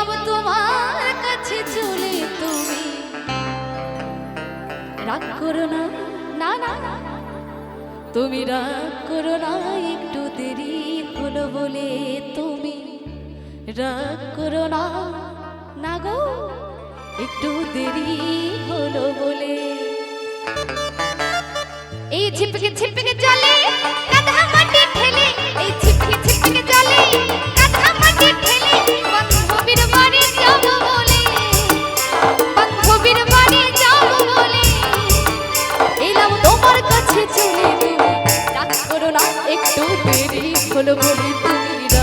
পেলাম তোমার কাছে চলে তুমি। রাগ করো না না না। তুমি রাগ করো না, একটু দেরি হলো বলে তুমি। রাগ করো না না গো, একটু দেরি হলো বলে। এই ঝিপকে ঝিপকে চলে পেরি হলো বলি তুমি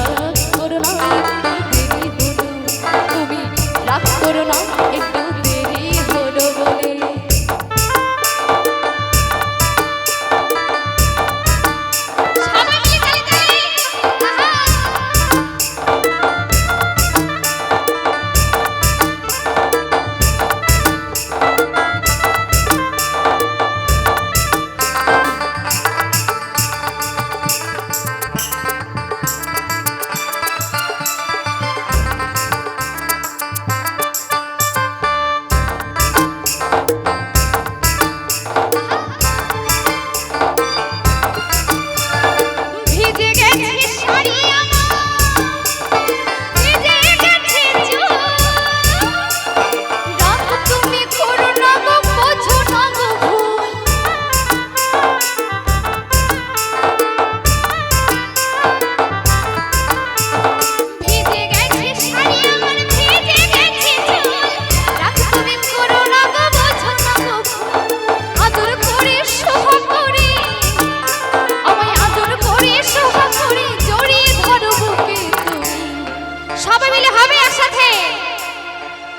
শাড়ি আমার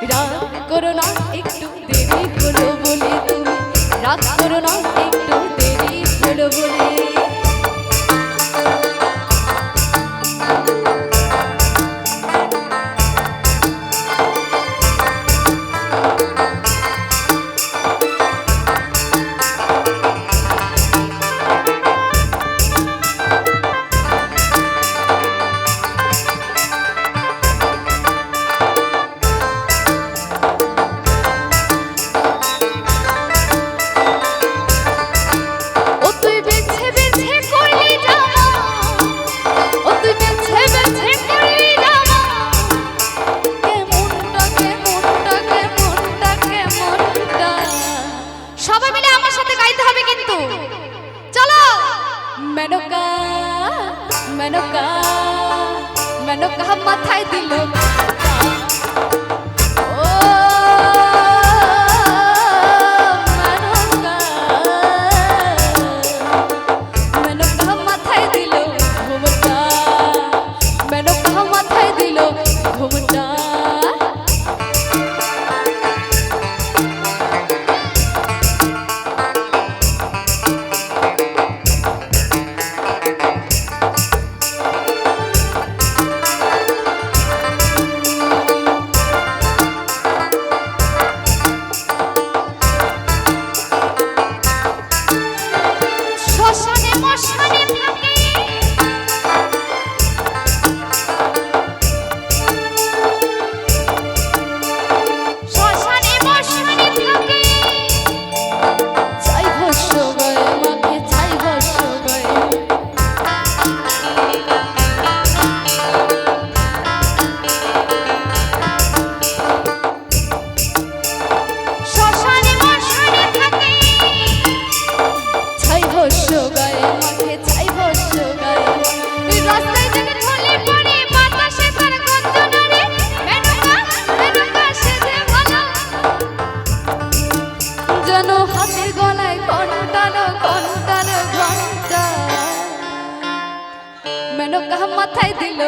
রাগ করো না, একটু দেরি হলো বলে তুমি। রাগ করো না, একটু দেরি হলো বলে। মেনকা মেনকা মেনকা মাথায় দিল বোরকা মাথায় দিল।